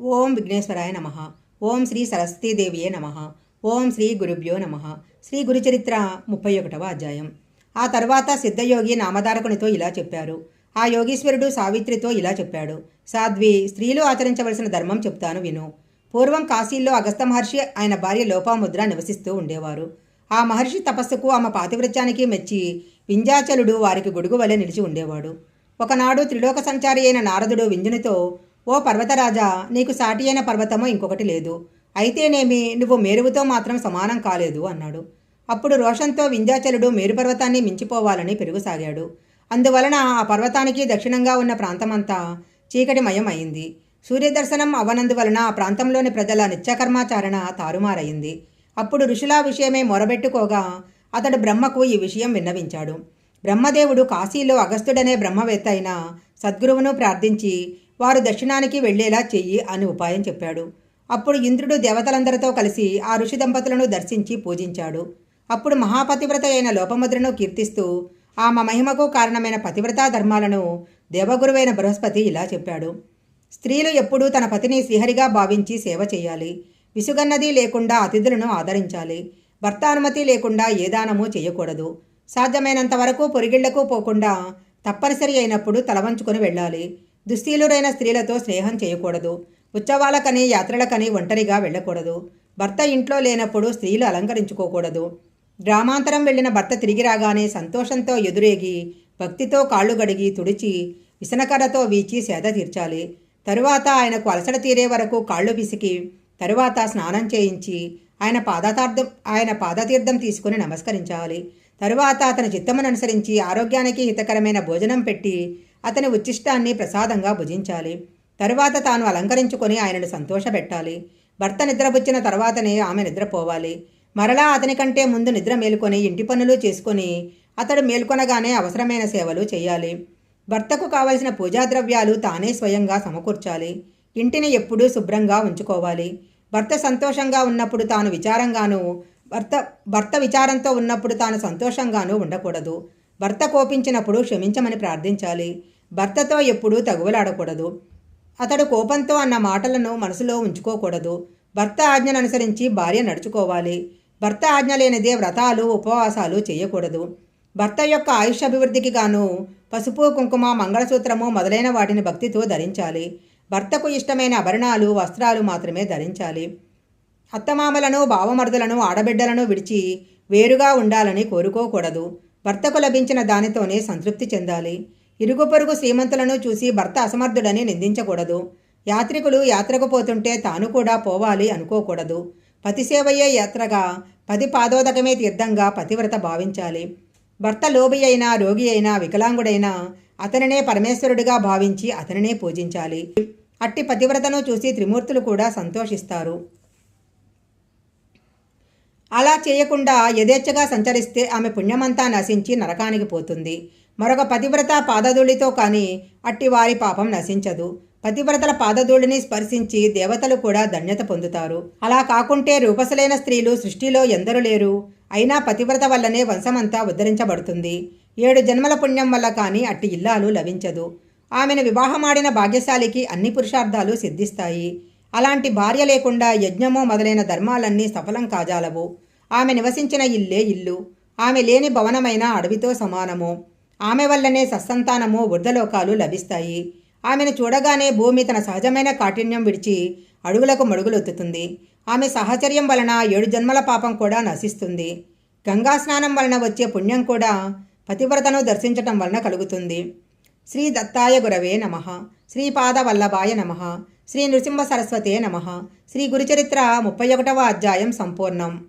ఓం విఘ్నేశ్వరాయ నమ. ఓం శ్రీ సరస్వతీదేవియే నమ. ఓం శ్రీ గురుభ్యో నమ. శ్రీ గురుచరిత్ర ముప్పై ఒకటవ అధ్యాయం. ఆ తర్వాత సిద్ధయోగి నామధారకునితో ఇలా చెప్పారు. ఆ యోగీశ్వరుడు సావిత్రితో ఇలా చెప్పాడు. సాధ్వి స్త్రీలు ఆచరించవలసిన ధర్మం చెప్తాను విను. పూర్వం కాశీల్లో అగస్త మహర్షి ఆయన భార్య లోపాముద్ర నివసిస్తూ ఉండేవారు. ఆ మహర్షి తపస్సుకు ఆమె పాతివృత్యానికి మెచ్చి వింజాచలుడు వారికి గొడుగు వలె నిలిచి ఉండేవాడు. ఒకనాడు త్రిలోక సంచారి అయిన నారదుడు వింజునితో ఓ పర్వతరాజా నీకు సాటి అయిన పర్వతము ఇంకొకటి లేదు. అయితేనేమి నువ్వు మేరువుతో మాత్రం సమానం కాలేదు అన్నాడు. అప్పుడు రోషంతో వింధ్యాచలుడు మేరు పర్వతాన్ని మించిపోవాలని పెరుగుసాగాడు. అందువలన ఆ పర్వతానికి దక్షిణంగా ఉన్న ప్రాంతమంతా చీకటిమయం అయింది సూర్యదర్శనం అవ్వనందువలన ఆ ప్రాంతంలోని ప్రజల నిత్యకర్మాచారణ తారుమారయింది. అప్పుడు ఋషుల విషయమే మొరబెట్టుకోగా అతడు బ్రహ్మకు ఈ విషయం విన్నవించాడు. బ్రహ్మదేవుడు కాశీలో అగస్త్యుడనే బ్రహ్మవేత్త అయిన సద్గురువును ప్రార్థించి వారు దక్షిణానికి వెళ్ళేలా చెయ్యి అని ఉపాయం చెప్పాడు. అప్పుడు ఇంద్రుడు దేవతలందరితో కలిసి ఆ ఋషి దంపతులను దర్శించి పూజించాడు. అప్పుడు మహాపతివ్రత అయిన లోపముద్రను కీర్తిస్తూ ఆమె మహిమకు కారణమైన పతివ్రతా ధర్మాలను దేవగురువైన బృహస్పతి ఇలా చెప్పాడు. స్త్రీలు ఎప్పుడూ తన పతిని శ్రీహరిగా భావించి సేవ చేయాలి. విసుగన్నది లేకుండా అతిథులను ఆదరించాలి. భర్త అనుమతి లేకుండా ఏ దానము చేయకూడదు. సాధ్యమైనంత వరకు పొరిగిళ్ళకు పోకుండా తప్పనిసరి అయినప్పుడు తలవంచుకొని వెళ్ళాలి. దుస్తీలురైన స్త్రీలతో స్నేహం చేయకూడదు. ఉత్సవాలకని యాత్రలకని ఒంటరిగా వెళ్ళకూడదు. భర్త ఇంట్లో లేనప్పుడు స్త్రీలు అలంకరించుకోకూడదు. గ్రామాంతరం వెళ్ళిన భర్త తిరిగి రాగానే సంతోషంతో ఎదురేగి భక్తితో కాళ్ళు గడిగి తుడిచి విసనకర్రతో వీచి సేద తీర్చాలి. తరువాత ఆయనకు అలసట తీరే వరకు కాళ్ళు పిసికి తరువాత స్నానం చేయించి ఆయన పాదతార్థం ఆయన పాదతీర్థం తీసుకుని నమస్కరించాలి. తరువాత అతని చిత్తమును అనుసరించి ఆరోగ్యానికి హితకరమైన భోజనం పెట్టి అతని ఉచ్చిష్టాన్ని ప్రసాదంగా భుజించాలి. తరువాత తాను అలంకరించుకొని ఆయనను సంతోషపెట్టాలి. భర్త నిద్రపుచ్చిన తర్వాతనే ఆమె నిద్రపోవాలి. మరలా అతని కంటే ముందు నిద్ర మేలుకొని ఇంటి పనులు చేసుకొని అతడు మేల్కొనగానే అవసరమైన సేవలు చేయాలి. భర్తకు కావలసిన పూజా ద్రవ్యాలు తానే స్వయంగా సమకూర్చాలి. ఇంటిని ఎప్పుడూ శుభ్రంగా ఉంచుకోవాలి. భర్త సంతోషంగా ఉన్నప్పుడు తాను విచారంగాను భర్త భర్త విచారంతో ఉన్నప్పుడు తాను సంతోషంగానూ ఉండకూడదు. భర్త కోపించినప్పుడు క్షమించమని ప్రార్థించాలి. భర్తతో ఎప్పుడూ తగువలాడకూడదు. అతడు కోపంతో అన్న మాటలను మనసులో ఉంచుకోకూడదు. భర్త ఆజ్ఞను అనుసరించి భార్య నడుచుకోవాలి. భర్త ఆజ్ఞ లేనిదే వ్రతాలు ఉపవాసాలు చేయకూడదు. భర్త యొక్క ఆయుష్ అభివృద్ధికి గాను పసుపు కుంకుమ మంగళసూత్రము మొదలైన వాటిని భక్తితో ధరించాలి. భర్తకు ఇష్టమైన ఆభరణాలు వస్త్రాలు మాత్రమే ధరించాలి. అత్తమామలను బావమరుదులను ఆడబిడ్డలను విడిచి వేరుగా ఉండాలని కోరుకోకూడదు. భర్తకు లభించిన దానితోనే సంతృప్తి చెందాలి. ఇరుగు పొరుగు శ్రీమంతులను చూసి భర్త అసమర్థుడని నిందించకూడదు. యాత్రికులు యాత్రకు పోతుంటే తాను కూడా పోవాలి అనుకోకూడదు. పతిసేవయ్యే యాత్రగా పది పాదోదకమే తీర్థంగా పతివ్రత భావించాలి. భర్త లోబి అయినా రోగి అయినా వికలాంగుడైనా అతనినే పరమేశ్వరుడిగా భావించి అతనినే పూజించాలి. అట్టి పతివ్రతను చూసి త్రిమూర్తులు కూడా సంతోషిస్తారు. అలా చేయకుండా యథేచ్ఛగా సంచరిస్తే ఆమె పుణ్యమంతా నశించి నరకానికి పోతుంది. మరొక పతివ్రత పాదధూళితో కానీ అట్టి వారి పాపం నశించదు. పతివ్రతల పాదధూళిని స్పర్శించి దేవతలు కూడా ధన్యత పొందుతారు. అలా కాకుంటే రూపసలైన స్త్రీలు సృష్టిలో ఎందరు లేరు. అయినా పతివ్రత వల్లనే వంశమంతా ఉద్ధరించబడుతుంది. ఏడు జన్మల పుణ్యం వల్ల కానీ అట్టి ఇల్లాలు లభించదు. ఆమెను వివాహమాడిన భాగ్యశాలికి అన్ని పురుషార్థాలు సిద్ధిస్తాయి. అలాంటి భార్య లేకుండా యజ్ఞమో మొదలైన ధర్మాలన్నీ సఫలం కాజాలవు. ఆమె నివసించిన ఇల్లే ఇల్లు. ఆమె లేని భవనమైన అడవితో సమానము. ఆమె వల్లనే సత్సంతానము వృద్ధలోకాలు లభిస్తాయి. ఆమెను చూడగానే భూమి తన సహజమైన కాఠిన్యం విడిచి అడుగులకు మడుగులొత్తుతుంది. ఆమె సహచర్యం వలన ఏడు జన్మల పాపం కూడా నశిస్తుంది. గంగా స్నానం వలన వచ్చే పుణ్యం కూడా పతివ్రతను దర్శించటం వలన కలుగుతుంది. శ్రీ దత్తాయ గురవే నమ. శ్రీపాద వల్లభాయ నమ. శ్రీ నృసింహ సరస్వతే నమ. శ్రీ గురుచరిత్ర ముప్పై ఒకటవ అధ్యాయం సంపూర్ణం.